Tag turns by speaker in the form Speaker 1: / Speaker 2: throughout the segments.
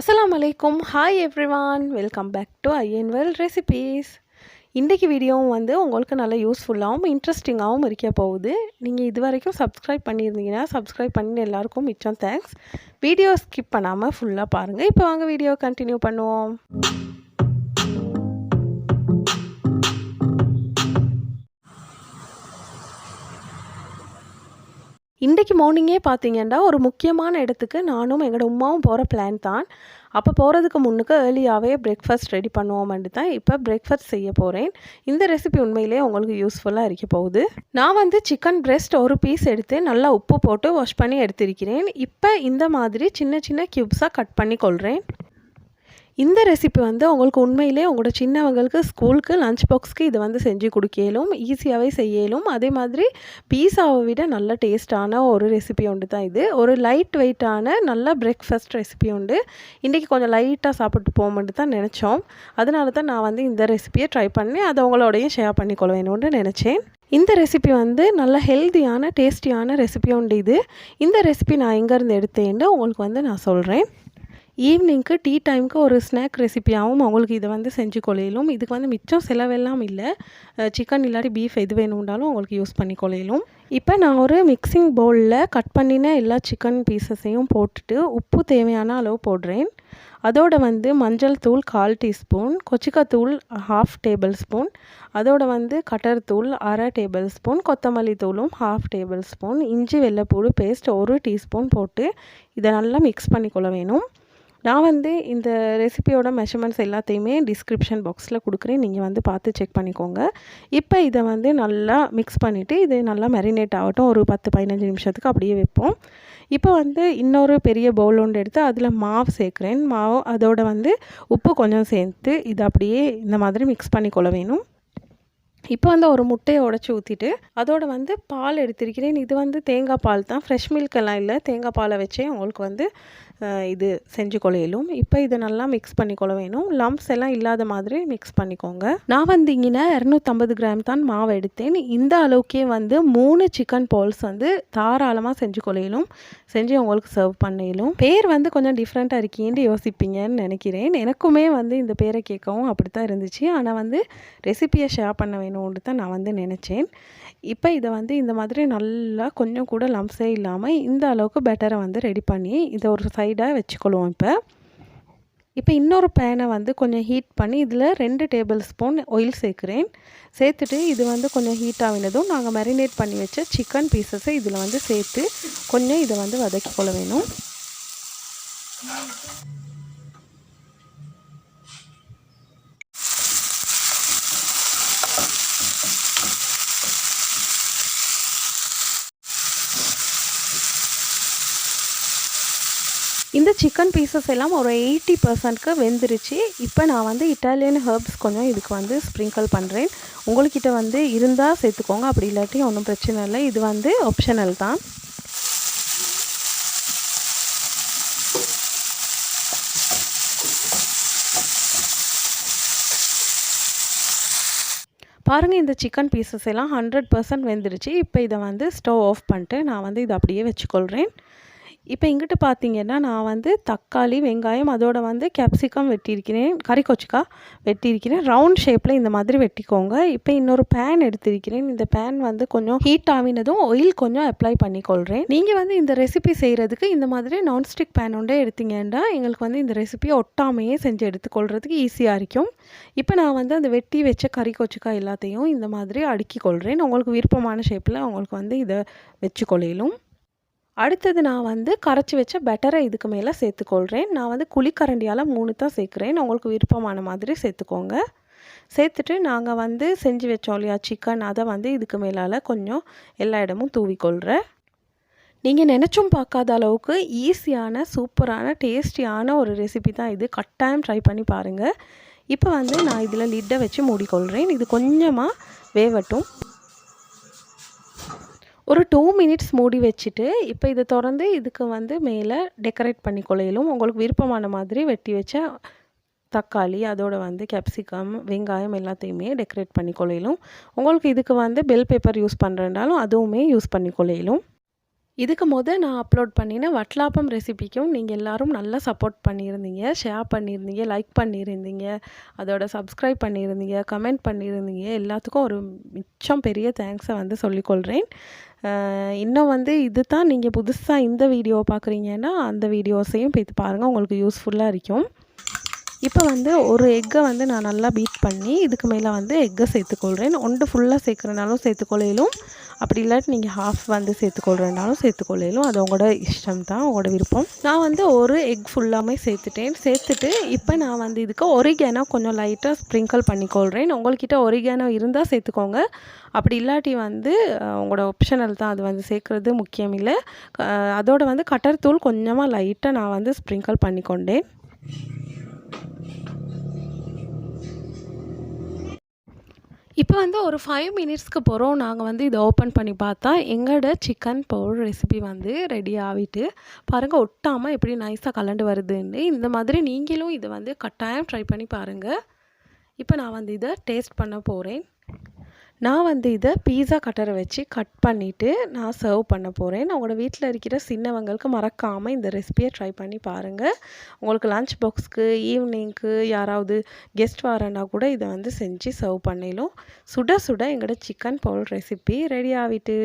Speaker 1: அஸ்லாம் வலைக்கும் hi everyone one welcome back to in well recipes இன்றைக்கு வீடியோவும் வந்து உங்களுக்கு நல்ல யூஸ்ஃபுல்லாகவும் இன்ட்ரெஸ்டிங்காகவும் இருக்க போகுது. நீங்கள் இது வரைக்கும் சப்ஸ்கிரைப் பண்ணியிருந்தீங்கன்னா சப்ஸ்கிரைப் பண்ணி எல்லாருக்கும் மிச்சம் தேங்க்ஸ் வீடியோ ஸ்கிப் பண்ணாமல் ஃபுல்லாக பாருங்கள் இப்போ வாங்க வீடியோ கண்டினியூ பண்ணுவோம். இன்றைக்கு மார்னிங்கே பார்த்தீங்கன்னா ஒரு முக்கியமான இடத்துக்கு நானும் எங்களோட உமாவும் போகிற பிளான் தான். அப்போ போகிறதுக்கு முன்னுக்கு ஏர்லியாகவே பிரேக்ஃபாஸ்ட் ரெடி பண்ணுவோம்னு தான் இப்போ பிரேக்ஃபாஸ்ட் செய்ய போகிறேன் இந்த ரெசிபி உண்மையிலே உங்களுக்கு யூஸ்ஃபுல்லாக இருக்க போகுது. நான் வந்து சிக்கன் பிரெஸ்ட் ஒரு பீஸ் எடுத்து நல்லா உப்பு போட்டு வாஷ் பண்ணி எடுத்திருக்கிறேன். இப்போ இந்த மாதிரி சின்ன சின்ன க்யூப்ஸாக கட் பண்ணி கொள்கிறேன் இந்த ரெசிபி வந்து உங்களுக்கு உண்மையிலே உங்களோட சின்னவங்களுக்கு ஸ்கூலுக்கு லஞ்ச் பாக்ஸ்க்கு இதை வந்து செஞ்சு கொடுக்கலும் ஈஸியாகவே செய்யலும் அதே மாதிரி பீஸாவை விட நல்ல டேஸ்டான ஒரு ரெசிபி உண்டு தான் இது. ஒரு லைட் வெயிட்டான நல்ல பிரேக்ஃபாஸ்ட் ரெசிபி உண்டு. இன்றைக்கி கொஞ்சம் லைட்டாக சாப்பிட்டு போகும்போது தான் நினச்சோம். அதனால தான் நான் வந்து இந்த ரெசிபியை ட்ரை பண்ணி அதை உங்களோடையும் ஷேர் பண்ணிக்கொள்ள வேணும்னு நினச்சேன். இந்த ரெசிபி வந்து நல்ல ஹெல்த்தியான டேஸ்டியான ரெசிபி உண்டு இது. இந்த ரெசிபி நான் எங்கேருந்து எடுத்தேன்னு உங்களுக்கு வந்து நான் சொல்கிறேன் ஈவினிங்க்கு டீ டைமுக்கு ஒரு ஸ்நாக் ரெசிபியாகவும் அவங்களுக்கு இதை வந்து செஞ்சு கொள்ளையிலும் இதுக்கு வந்து மிச்சம் செலவெல்லாம் இல்லை. சிக்கன் இல்லாட்டி பீஃப் எது வேணும்னாலும் அவங்களுக்கு யூஸ் பண்ணி கொள்ளையிலும் இப்போ நான் ஒரு மிக்சிங் பவுலில் கட் பண்ணின எல்லா சிக்கன் பீசஸையும் போட்டுட்டு உப்பு தேவையான அளவு போடுறேன். அதோட வந்து மஞ்சள் தூள் கால் டீஸ்பூன் கொச்சிக்காத்தூள் ஹாஃப் டேபிள் ஸ்பூன் அதோட வந்து கட்டர் தூள் அரை டேபிள் ஸ்பூன் கொத்தமல்லி தூளும் ஹாஃப் டேபிள் ஸ்பூன் இஞ்சி வெள்ளைப்பூடு பேஸ்ட் ஒரு டீஸ்பூன் போட்டு இதை நல்லா மிக்ஸ் பண்ணிக்கொள்ள வேணும். நான் வந்து இந்த ரெசிபியோட மெஷர்மெண்ட்ஸ் எல்லாத்தையுமே டிஸ்கிரிப்ஷன் பாக்ஸில் கொடுக்குறேன். நீங்கள் வந்து பார்த்து செக் பண்ணிக்கோங்க. இப்போ இதை வந்து நல்லா மிக்ஸ் பண்ணிவிட்டு இது நல்லா மெரினேட் ஆகட்டும். ஒரு பத்து பதினஞ்சு நிமிஷத்துக்கு அப்படியே வைப்போம். இப்போ வந்து இன்னொரு பெரிய பவுல் ஒன்று எடுத்து அதில் மாவு சேர்க்குறேன். மாவு அதோட வந்து உப்பு கொஞ்சம் சேர்த்து இதை அப்படியே இந்த மாதிரி மிக்ஸ் பண்ணிக்கொள்ள வேணும். இப்போ வந்து ஒரு முட்டையை உடச்சி ஊற்றிட்டு அதோட வந்து பால் எடுத்திருக்கிறேன். இது வந்து தேங்காய் பால் தான். ஃப்ரெஷ் மில்கெல்லாம் இல்லை. தேங்காய் பாலை வச்சே உங்களுக்கு வந்து இது செஞ்சு கொலையிலும். இப்போ இதை நல்லா மிக்ஸ் பண்ணி கொள்ள வேணும். லம்ப்ஸ் எல்லாம் இல்லாத மாதிரி மிக்ஸ் பண்ணிக்கோங்க. நான் வந்து இங்கே இரநூத்தம்பது கிராம் தான் மாவு எடுத்தேன். இந்த அளவுக்கே வந்து மூணு சிக்கன் பால்ஸ் வந்து தாராளமாக செஞ்சு கொலையிலும். செஞ்சு உங்களுக்கு சர்வ் பண்ணிலும். பேர் வந்து கொஞ்சம் டிஃப்ரெண்ட்டாக இருக்கீங்கன்னு யோசிப்பீங்கன்னு நினைக்கிறேன். எனக்குமே வந்து இந்த பேரை கேட்கவும் அப்படி தான் இருந்துச்சு. ஆனால் வந்து ரெசிப்பியை ஷேர் பண்ண வேணும். வேணும்னு தான் நான் வந்து நினச்சேன். இப்போ இதை வந்து இந்த மாதிரி நல்லா கொஞ்சம் கூட லம்ஸே இல்லாமல் இந்த அளவுக்கு பெட்டரை வந்து ரெடி பண்ணி இதை ஒரு சைடாக வச்சுக்கொள்வோம் இப்போ. இப்போ இன்னொரு பேனை வந்து கொஞ்சம் ஹீட் பண்ணி இதில் ரெண்டு டேபிள் ஸ்பூன் ஆயில் சேர்க்குறேன். சேர்த்துட்டு இது வந்து கொஞ்சம் ஹீட் ஆகினதும் நாங்கள் மேரினேட் பண்ணி வச்ச சிக்கன் பீசஸை இதில் வந்து சேர்த்து கொஞ்சம் இதை வந்து வதக்கி கொள்ள வேணும். இந்த சிக்கன் பீசஸ் எல்லாம் ஒரு எயிட்டி பர்சன்ட்க்கு வெந்துருச்சு. இப்போ நான் வந்து இட்டாலியன் ஹர்ப்ஸ் கொஞ்சம் இதுக்கு வந்து ஸ்ப்ரிங்கிள் பண்ணுறேன் உங்கள்கிட்ட வந்து இருந்தால் சேர்த்துக்கோங்க. அப்படி இல்லாட்டி ஒன்றும் பிரச்சனை இல்லை. இது வந்து ஆப்ஷனல் தான். பாருங்கள் இந்த சிக்கன் பீசஸ் எல்லாம் ஹண்ட்ரட் பர்சன்ட் வெந்துருச்சு. இப்போ இதை வந்து ஸ்டவ் ஆஃப் பண்ணிட்டு நான் வந்து இதை அப்படியே வச்சுக்கொள்கிறேன் இப்போ இங்கிட்டு பார்த்தீங்கன்னா நான் வந்து தக்காளி வெங்காயம் அதோட வந்து கேப்சிகம் வெட்டியிருக்கிறேன் கறி கொச்சிக்கா வெட்டியிருக்கிறேன். ரவுண்ட் ஷேப்பில் இந்த மாதிரி வெட்டிக்கோங்க. இப்போ இன்னொரு பேன் எடுத்திருக்கிறேன். இந்த பேன் வந்து கொஞ்சம் ஹீட் ஆகினதும் ஆயில் கொஞ்சம் அப்ளை பண்ணிக்கொள்கிறேன். நீங்கள் வந்து இந்த ரெசிபி செய்கிறதுக்கு இந்த மாதிரி நான்ஸ்டிக் பேன் ஒன்றே எடுத்தீங்கன்னா எங்களுக்கு வந்து இந்த ரெசிபியை ஒட்டாமையே செஞ்சு எடுத்துக்கொள்கிறதுக்கு ஈஸியாக இருக்கும். இப்போ நான் வந்து அந்த வெட்டி வச்ச கறி கொச்சிக்கா எல்லாத்தையும் இந்த மாதிரி அடுக்கி கொள்கிறேன் உங்களுக்கு விருப்பமான ஷேப்பில் உங்களுக்கு வந்து இதை வச்சுக்கொள்ளையிலும் அடுத்தது நான் வந்து கரைச்சி வச்ச பெட்டரை இதுக்கு மேலே சேர்த்துக்கொள்கிறேன் நான் வந்து குழிக்கரண்டியால் மூணு தான் சேர்க்குறேன். உங்களுக்கு விருப்பமான மாதிரி சேர்த்துக்கோங்க. சேர்த்துட்டு நாங்கள் வந்து செஞ்சு வச்சோம் இல்லையா சிக்கன் அதை வந்து இதுக்கு மேலால் கொஞ்சம் எல்லா இடமும் தூவிக்கொள்கிறேன் நீங்கள் நினச்சும் பார்க்காத அளவுக்கு ஈஸியான சூப்பரான டேஸ்டியான ஒரு ரெசிபி தான் இது. கட்டாயம் ட்ரை பண்ணி பாருங்கள் இப்போ வந்து நான் இதில் லிட்டை வச்சு மூடிக்கொள்கிறேன் இது கொஞ்சமாக வேவட்டும். ஒரு டூ மினிட்ஸ் மூடி வச்சுட்டு இப்போ இதை திறந்து இதுக்கு வந்து மேலே டெக்கரேட் பண்ணி கொள்ளையிலும் உங்களுக்கு விருப்பமான மாதிரி வெட்டி வச்ச தக்காளி அதோட வந்து கேப்சிகம் வெங்காயம் எல்லாத்தையுமே டெக்கரேட் பண்ணி கொள்ளையிலும் உங்களுக்கு இதுக்கு வந்து பெல் பேப்பர் யூஸ் பண்ணுறதுனாலும் அதுவுமே யூஸ் பண்ணி கொள்ளையிலும் இதுக்கு முத நான் அப்லோட் பண்ணின வட்டலாப்பம் ரெசிபிக்கும் நீங்கள் எல்லோரும் நல்லா சப்போர்ட் பண்ணியிருந்தீங்க ஷேர் பண்ணியிருந்தீங்க லைக் பண்ணியிருந்தீங்க அதோட சப்ஸ்கிரைப் பண்ணியிருந்தீங்க கமெண்ட் பண்ணியிருந்தீங்க. எல்லாத்துக்கும் ஒரு மிச்சம் பெரிய தேங்க்ஸை வந்து சொல்லிக்கொள்கிறேன் இன்னும் வந்து இது தான் நீங்கள் புதுசாக இந்த வீடியோ பார்க்குறீங்கன்னா அந்த வீடியோஸையும் போய் பாருங்கள் உங்களுக்கு யூஸ்ஃபுல்லாக இருக்கும். இப்போ வந்து ஒரு எக்கை வந்து நான் நல்லா பீட் பண்ணி இதுக்கு மேலே வந்து எக்கை சேர்த்துக்கொள்கிறேன் ஒன்று ஃபுல்லாக சேர்க்குறனாலும் சேர்த்துக்கொள்ளையிலும் அப்படி இல்லாட்டி நீங்கள் ஹாஃப் வந்து சேர்த்துக்கொள்கிறனாலும் சேர்த்துக்கொள்ளையிலும் அது உங்களோட இஷ்டம் தான் உங்களோட விருப்பம். நான் வந்து ஒரு எக் ஃபுல்லாமே சேர்த்துட்டேன். சேர்த்துட்டு இப்போ நான் வந்து இதுக்கு ஒரிகேனோ கொஞ்சம் லைட்டாக ஸ்ப்ரிங்கிள் பண்ணிக்கொள்கிறேன் உங்கள்கிட்ட ஒரிகேனோ இருந்தால் சேர்த்துக்கோங்க. அப்படி இல்லாட்டி வந்து உங்களோட ஆப்ஷனல் தான். அது வந்து சேர்க்குறது முக்கியம் இல்லை. அதோட வந்து கட்டர் தூள் கொஞ்சமாக லைட்டாக நான் வந்து ஸ்ப்ரிங்கிள் பண்ணிக்கொண்டேன். இப்போ வந்து ஒரு ஃபைவ் மினிட்ஸ்க்கு போகிறோம் நாங்கள் வந்து இதை ஓப்பன் பண்ணி பார்த்தா எங்களோட சிக்கன் பவுடர் ரெசிபி வந்து ரெடி ஆகிட்டு பாருங்கள் ஒட்டாமல் எப்படி நைஸாக கலண்டு வருதுன்னு. இந்த மாதிரி நீங்களும் இதை வந்து கட்டாயம் ட்ரை பண்ணி பாருங்கள் இப்போ நான் வந்து இதை டேஸ்ட் பண்ண போகிறேன் நான் வந்து இதை பீஸா கட்டரை வச்சு கட் பண்ணிவிட்டு நான் சர்வ் பண்ண போகிறேன் உங்களோட வீட்டில் இருக்கிற சின்னவங்களுக்கு மறக்காமல் இந்த ரெசிபியை ட்ரை பண்ணி பாருங்கள் உங்களுக்கு லஞ்ச் பாக்ஸ்க்கு ஈவினிங்க்கு யாராவது கெஸ்ட் வரனா கூட இதை வந்து செஞ்சு சர்வ் பண்ணிடலாம். சுட சுட எங்களோட சிக்கன் பவுல் ரெசிபி ரெடி ஆகிட்டு.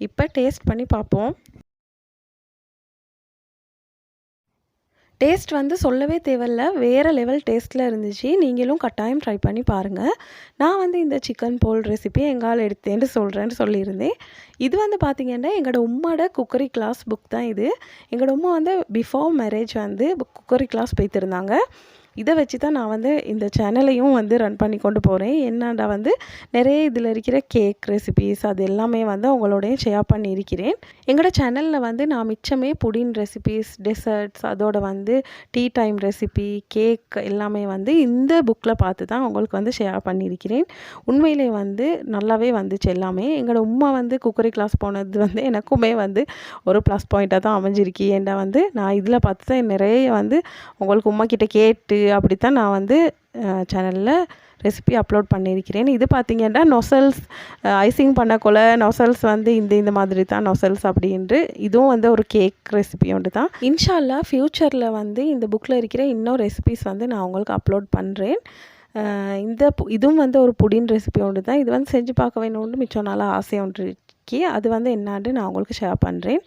Speaker 1: இப்போ டேஸ்ட் பண்ணி பார்ப்போம். டேஸ்ட் வந்து சொல்லவே தேவையில்ல. வேறு லெவல் டேஸ்ட்டில் இருந்துச்சு. நீங்களும் கட்டாயம் ட்ரை பண்ணி பாருங்கள் நான் வந்து இந்த சிக்கன் போல் ரெசிபி எங்கால் எடுத்தேன்னு சொல்கிறேன்னு சொல்லியிருந்தேன். இது வந்து பார்த்திங்கன்னா எங்களோட உம்மோட குக்கரி கிளாஸ் புக் தான் இது. எங்களோட உம்மா வந்து பிஃபோர் மேரேஜ் வந்து குக்கரி கிளாஸ் போய்த்திருந்தாங்க. இதை வச்சு தான் நான் வந்து இந்த சேனலையும் வந்து ரன் பண்ணி கொண்டு போகிறேன் என்னடா வந்து நிறைய இதில் இருக்கிற கேக் ரெசிபீஸ் அது எல்லாமே வந்து உங்களோடய ஷேர் பண்ணியிருக்கிறேன் எங்களோட சேனலில் வந்து நான் மிச்சமே புடின் ரெசிபீஸ் டெசர்ட்ஸ் அதோட வந்து டீ டைம் ரெசிபி கேக் எல்லாமே வந்து இந்த புக்கில் பார்த்து தான் உங்களுக்கு வந்து ஷேர் பண்ணியிருக்கிறேன் உண்மையிலே வந்து நல்லாவே வந்துச்சு எல்லாமே. எங்களோட உம்மா வந்து குக்கரி கிளாஸ் போனது வந்து எனக்குமே வந்து ஒரு ப்ளஸ் பாயிண்ட்டாக தான் அமைஞ்சிருக்கு. ஏன்டா வந்து நான் இதில் பார்த்து தான் நிறைய வந்து உங்களுக்கு உமா கிட்டே கேட்டு அப்படித்தான் நான் வந்து சேனலில் ரெசிபி அப்லோட் பண்ணியிருக்கிறேன். இது பார்த்தீங்கன்னா நொசல்ஸ் ஐசிங் பண்ணக்குள்ள நொசல்ஸ் வந்து இந்த இந்த மாதிரி தான் நொசல்ஸ் அப்படின்ட்டு இதுவும் வந்து ஒரு கேக் ரெசிபி ஒன்று தான் இன்ஷால்லா ஃப்யூச்சரில் வந்து இந்த புக்கில் இருக்கிற இன்னும் ரெசிபிஸ் வந்து நான் உங்களுக்கு அப்லோட் பண்ணுறேன் இந்த பு- இதுவும் வந்து ஒரு புடின் ரெசிபி ஒன்று தான் இது வந்து செஞ்சு பார்க்க வேணும்னு மிச்சம் நாளாக ஆசை ஒன்று இருக்கி அது வந்து என்னான்னு நான் உங்களுக்கு ஷேர் பண்ணுறேன்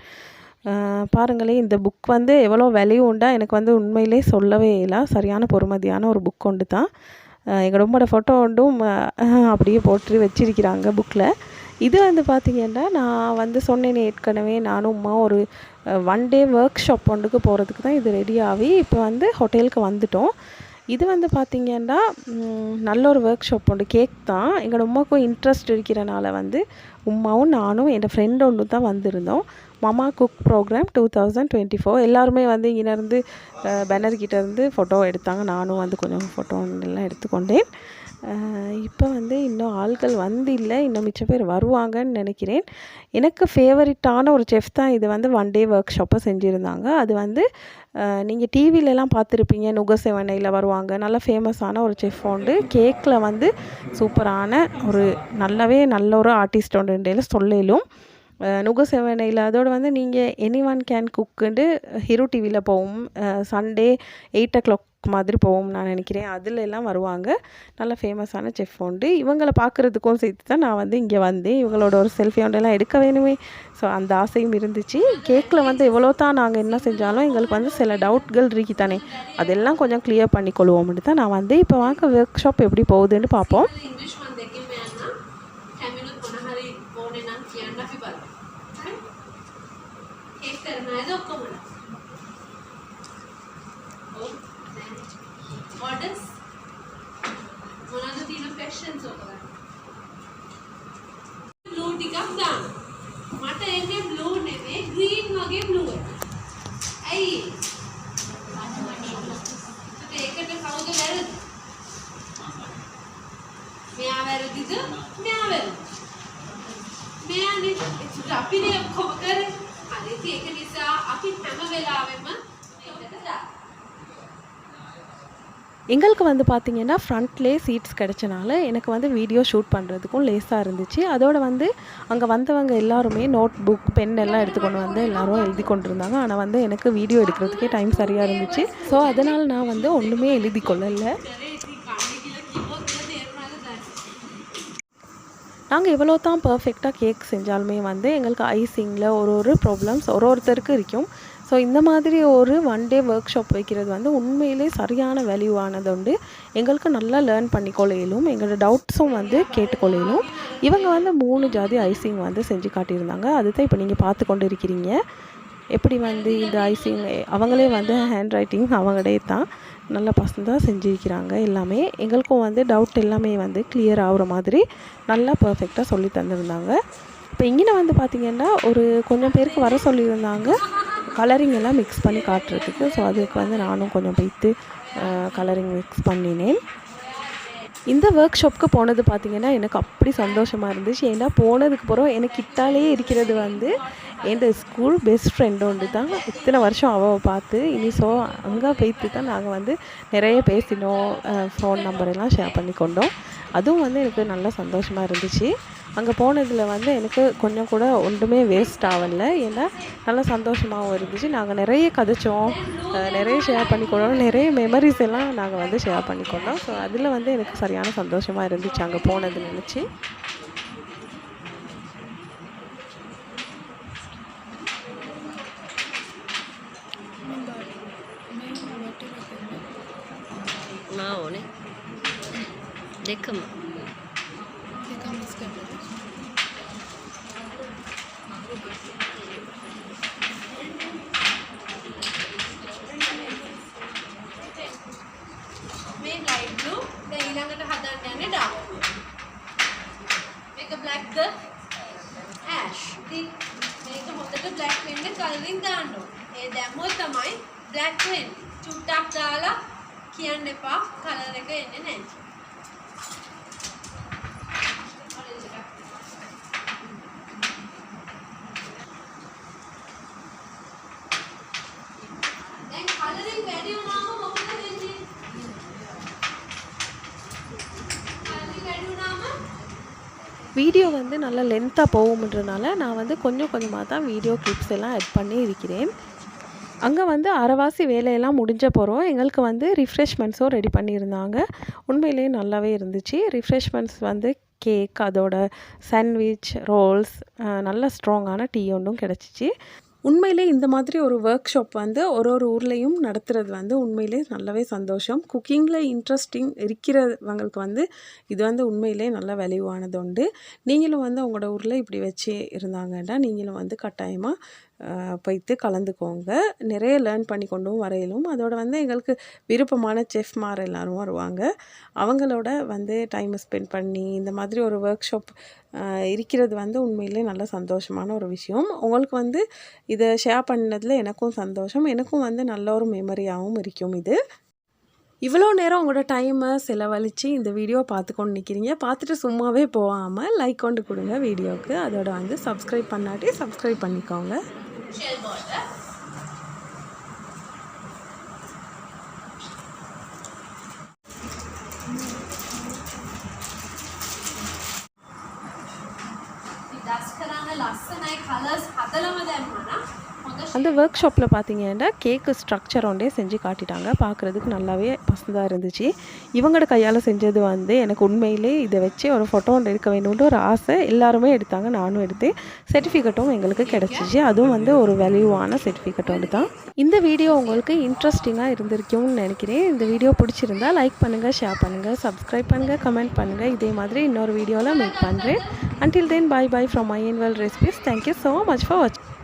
Speaker 1: பாருங்களேன் இந்த புக் வந்து எவ்வளோ விலையும் உண்டா எனக்கு வந்து உண்மையிலே சொல்லவே இல்லை. சரியான பொறுமதியான ஒரு புக் ஒன்று தான். எங்கள் ரொம்போட ஃபோட்டோ ஒன்றும் அப்படியே போட்டு வச்சிருக்கிறாங்க புக்கில் இது வந்து பார்த்திங்கன்னா நான் வந்து சொன்னேன் ஏற்கனவே நானும் உமா ஒரு ஒன் டே ஒர்க் ஷாப் ஒன்றுக்கு போகிறதுக்கு தான் இது ரெடி ஆகி இப்போ வந்து ஹோட்டலுக்கு வந்துட்டோம். இது வந்து பார்த்திங்கன்னா நல்ல ஒரு ஒர்க் ஷாப் ஒன்று கேக் தான். எங்களோட உமாவுக்கும் இன்ட்ரெஸ்ட் இருக்கிறனால வந்து உமாவும் நானும் என் ஃப்ரெண்ட் ஒன்று தான் வந்திருந்தோம். Mama cook programme two thousand twenty four எல்லாருமே வந்து இங்கேருந்து பேனர்கிட்ட இருந்து ஃபோட்டோ எடுத்தாங்க. நானும் வந்து கொஞ்சம் ஃபோட்டோ எல்லாம் எடுத்துக்கொண்டேன். இப்போ வந்து இன்னும் ஆட்கள் வந்து இல்லை. இன்னும் மிச்ச பேர் வருவாங்கன்னு நினைக்கிறேன். எனக்கு ஃபேவரட்டான ஒரு செஃப் தான் இது வந்து ஒன் டே ஒர்க் ஷாப்பை செஞ்சுருந்தாங்க. அது வந்து நீங்கள் டிவிலெலாம் பார்த்துருப்பீங்க. நுகசேவனையில் வருவாங்க. நல்ல ஃபேமஸான ஒரு செஃப் உண்டு. கேக்கில் வந்து சூப்பரான ஒரு நல்லாவே நல்ல ஒரு ஆர்டிஸ்ட் உண்டு. சொல்லலும். நுக சேவனையில் அதோடு வந்து நீங்கள் எனி ஒன் கேன் குக்குண்டு ஹீரோ டிவியில் போகும் சண்டே எயிட் ஓ கிளாக் மாதிரி போவோம் நான் நினைக்கிறேன். அதில் எல்லாம் வருவாங்க. நல்ல ஃபேமஸான செஃப் உண்டு. இவங்களை பார்க்குறதுக்கும் சேர்த்து தான் நான் வந்து இங்கே வந்தேன். இவங்களோட ஒரு செல்ஃபி ஒன்றெல்லாம் எடுக்க வேணுமே. ஸோ அந்த ஆசையும் இருந்துச்சு. கேக்கில் வந்து எவ்வளோ தான் நாங்கள் என்ன செஞ்சாலும் எங்களுக்கு வந்து சில டவுட்கள் இருக்கு தானே. அதெல்லாம் கொஞ்சம் க்ளியர் பண்ணிக்கொள்வோம்னு தான் நான் வந்து இப்போ வாங்க ஒர்க் ஷாப் எப்படி போகுதுன்னு பார்ப்போம்.
Speaker 2: नाही जाऊ का म्हणा ऑर्डर्स म्हणा तर तिला पॅशनच होता.
Speaker 1: எங்களுக்கு வந்து பார்த்திங்கன்னா ஃப்ரண்ட்லேயே சீட்ஸ் கிடச்சனால எனக்கு வந்து வீடியோ ஷூட் பண்ணுறதுக்கும் லேஸாக இருந்துச்சு. அதோடு வந்து அங்கே வந்தவங்க எல்லாருமே நோட் புக் பென் எல்லாம் எடுத்துக்கொண்டு வந்து எல்லோரும் எழுதி கொண்டு இருந்தாங்க ஆனால் வந்து எனக்கு வீடியோ எடுக்கிறதுக்கே டைம் சரியாக இருந்துச்சு. ஸோ அதனால் நான் வந்து ஒன்றுமே எழுதி கொள்ளலை. நாங்கள் எவ்வளோ தான் பர்ஃபெக்டாக கேக் செஞ்சாலுமே வந்து எங்களுக்கு ஐசிங்கில் ஒரு ஒரு ப்ராப்ளம்ஸ் ஒரு ஒருத்தருக்கு இருக்கும். ஸோ இந்த மாதிரி ஒரு ஒன் டே ஒர்க் ஷாப் வைக்கிறது வந்து உண்மையிலே சரியான வேல்யூவானது உண்டு எங்களுக்கு நல்லா லேர்ன் பண்ணிக்கொள்ளையிலும் எங்களோட டவுட்ஸும் வந்து கேட்டுக்கொள்ளையிலும் இவங்க வந்து மூணு ஜாதி ஐசிங் வந்து செஞ்சு காட்டியிருந்தாங்க. அதுதான் இப்போ நீங்கள் பார்த்து கொண்டு இருக்கிறீங்க எப்படி வந்து இந்த ஐசிங் அவங்களே வந்து ஹேண்ட் ரைட்டிங் அவங்களே தான் நல்ல பசந்தாக செஞ்சுருக்கிறாங்க எல்லாமே. எங்களுக்கும் வந்து டவுட் எல்லாமே வந்து கிளியர் ஆகிற மாதிரி நல்லா பர்ஃபெக்டாக சொல்லி தந்திருந்தாங்க. இப்போ இங்கே வந்து பார்த்திங்கன்னா ஒரு கொஞ்சம் பேருக்கு வர சொல்லியிருந்தாங்க. கலரிங் எல்லாம் மிக்ஸ் பண்ணி காட்டுறதுக்கு. ஸோ அதுக்கு வந்து நானும் கொஞ்சம் போய்த்து கலரிங் மிக்ஸ் பண்ணினேன். இந்த ஒர்க் ஷாப்புக்கு போனது பார்த்திங்கன்னா எனக்கு அப்படி சந்தோஷமாக இருந்துச்சு. ஏன்னா போனதுக்கு அப்புறம் எனக்கு கிட்டாலே இருக்கிறது வந்து என் ஸ்கூல் பெஸ்ட் ஃப்ரெண்டு ஒன்று தான். இத்தனை வருஷம் அவள் பார்த்து இனி ஸோ அங்கே போய்த்து தான் நாங்கள் வந்து நிறைய பேசினோம். ஃபோன் நம்பர் எல்லாம் ஷேர் பண்ணி கொண்டோம் அதுவும் வந்து எனக்கு நல்ல சந்தோஷமாக இருந்துச்சு. அங்கே போனதில் வந்து எனக்கு கொஞ்சம் கூட ஒன்றுமே வேஸ்ட் ஆகலை. ஏன்னா நல்ல சந்தோஷமாகவும் இருந்துச்சு. நாங்கள் நிறைய கதைச்சோம். நிறைய ஷேர் பண்ணிக்கொண்டோம். நிறைய மெமரிஸ் எல்லாம் நாங்கள் வந்து ஷேர் பண்ணிக்கொண்டோம். ஸோ அதில் வந்து எனக்கு சரியான சந்தோஷமாக இருந்துச்சு அங்கே போனது நினச்சி.
Speaker 3: මාඕනේ දෙකම
Speaker 2: මේ ලයිට් බ්ලූ දැන් ඊළඟට හදන්න යන්නේ ඩාර්ක් මේක බ්ලැක්ද ඇෂ් ඉතින් මේක හොඳට බ්ලැක් වෙන්න කලරින් දාන්න ඕනේ. ඒ දැම්මොත් තමයි බ්ලැක් වෙන්නේ. චුට්ටක් දාලා කියන්න එපා. කලර් එක එන්නේ නැහැ
Speaker 1: வீடியோ வந்து நல்லா லென்த்தாக போகும்ன்றனால நான் வந்து கொஞ்சம் கொஞ்சமாக தான் வீடியோ கிளிப்ஸ் எல்லாம் ஆட் பண்ணி இருக்கிறேன். அங்கே வந்து அரைவாசி வேலையெல்லாம் முடிஞ்ச போகிறோம் எங்களுக்கு வந்து ரிஃப்ரெஷ்மெண்ட்ஸும் ரெடி பண்ணியிருந்தாங்க. உண்மையிலேயே நல்லாவே இருந்துச்சு. ரிஃப்ரெஷ்மெண்ட்ஸ் வந்து கேக் அதோட சாண்ட்விச் ரோல்ஸ் நல்ல ஸ்ட்ராங்கான டீ ஒன்றும் கிடச்சிச்சு. உண்மையிலே இந்த மாதிரி ஒரு ஒர்க் ஷாப் வந்து ஒரு ஒரு ஊர்லேயும் நடத்துகிறது வந்து உண்மையிலே நல்லாவே சந்தோஷம். குக்கிங்கில் இன்ட்ரெஸ்டிங் இருக்கிறவங்களுக்கு வந்து இது வந்து உண்மையிலே நல்ல வேல்யூவானது உண்டு. நீங்களும் வந்து உங்களோட ஊரில் இப்படி வச்சு இருந்தாங்கன்னா நீங்களும் வந்து கட்டாயமாக போய்த்து கலந்துக்கோங்க. நிறைய லேர்ன் பண்ணி கொண்டும் வரையிலும். அதோட வந்து எங்களுக்கு விருப்பமான செஃப்மார் எல்லாரும் வருவாங்க. அவங்களோட வந்து டைமை ஸ்பெண்ட் பண்ணி இந்த மாதிரி ஒரு ஒர்க் ஷாப் இருக்கிறது வந்து உண்மையிலே நல்ல சந்தோஷமான ஒரு விஷயம். உங்களுக்கு வந்து இதை ஷேர் பண்ணதில் எனக்கும் சந்தோஷம். எனக்கும் வந்து நல்ல ஒரு மெமரியாகவும் இருக்கும் இது. இவ்வளோ நேரம் உங்களோட டைமை செலவழித்து இந்த வீடியோ பார்த்து கொண்டு நிற்கிறீங்க பார்த்துட்டு சும்மாவே போகாமல் லைக் கொண்டு கொடுங்க வீடியோவுக்கு அதோட வந்து சப்ஸ்கிரைப் பண்ணாட்டி சப்ஸ்கிரைப் பண்ணிக்கோங்க.
Speaker 2: shell border. दासखरांना लागतं नाही खालस हाताला मध्ये
Speaker 1: அந்த ஒர்க் ஷாப்பில் பார்த்தீங்கன்னா கேக்கு ஸ்ட்ரக்சர் ஒன்றே செஞ்சு காட்டிட்டாங்க. பார்க்குறதுக்கு நல்லாவே பசந்தாக இருந்துச்சு. இவங்களோட கையால் செஞ்சது வந்து எனக்கு உண்மையிலே இதை வச்சு ஒரு ஃபோட்டோ ஒன்று எடுக்க வேணும்னு ஒரு ஆசை. எல்லாருமே எடுத்தாங்க நானும் எடுத்தேன். சர்டிஃபிகேட்டும் எங்களுக்கு கிடச்சிச்சு. அதுவும் வந்து ஒரு வேல்யூவான சர்டிஃபிகேட் ஒன்று தான். இந்த வீடியோ உங்களுக்கு இன்ட்ரெஸ்டிங்காக இருந்திருக்கும்னு நினைக்கிறேன். இந்த வீடியோ பிடிச்சிருந்தா லைக் பண்ணுங்கள் ஷேர் பண்ணுங்கள் சப்ஸ்கிரைப் பண்ணுங்கள் கமெண்ட் பண்ணுங்கள் இதே மாதிரி இன்னொரு வீடியோவில் மீட் பண்ணுறேன் until then bye bye from my in well recipes thank you so much for வாட்சிங்